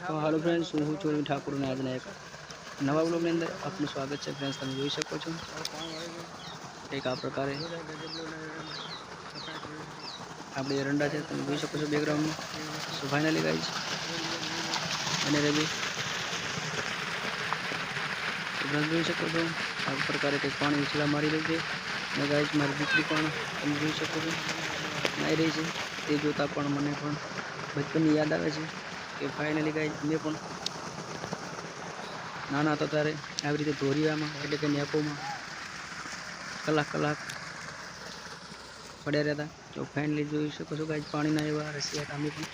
તો હાલો ફ્રેન્ડ્સ હું હું ચોરી ઠાકુરના આજના એક નવા બ્લોગની અંદર આપનું સ્વાગત છે. ફ્રેન્ડ્સ તમે જોઈ શકો છો. એક આ પ્રકારે આપણી એરંડા છે, તમે જોઈ શકો છો બેકગ્રાઉન્ડમાં સો ફાઇનલી છે અને રેબી ફ્રેન્ડ જોઈ શકો છો, આ પ્રકારે કંઈક પાણી ઉછલા મારી રહ્યું છે. અને ગાઈઝ મારી દીકરી પણ તમે જોઈ શકો છો. નાઈ રહી છે. તે જોતાં પણ મને પણ બચપનની યાદ આવે છે. કે ફાઇનલી ગાઈઝ મેં પણ નાના હતા ત્યારે આવી રીતે ધોરિયામાં એટલે કે નેપોમાં કલાક કલાક પડ્યા રહેતા. તો ફાઇનલી જોઈ શકો છો ગાઈઝ પાણીના એવા રસિયા અમે પણ.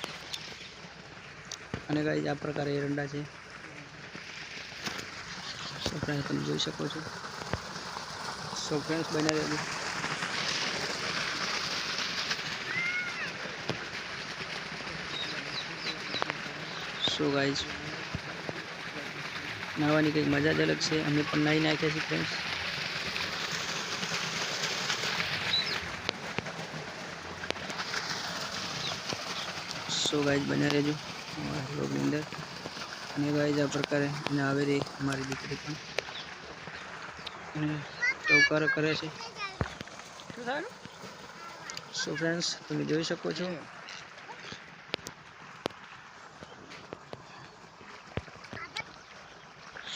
અને ગાઈઝ આ પ્રકારે એરંડા છે. તમે જોઈ શકો છો. સો ફ્રેન્ડ્સ બન્યા સો ગાઈઝ નાહવાની કંઈક મજા જ અલગ છે. અમે પણ નાહી નાખ્યા છીએ ફ્રેન્ડ્સ સો ગાઈઝ બન્યા રહેજો અમારા બ્લોગની અંદર. અને ગાઈઝ આ પ્રકારે અને આવે રહી મારી દીકરી પણ. અને ટવકાર કરે છે. સો ફ્રેન્ડ્સ તમે જોઈ શકો છો.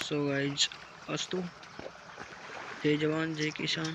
સો ગાઈઝ અસ્તુ જય જવાન જય કિસાન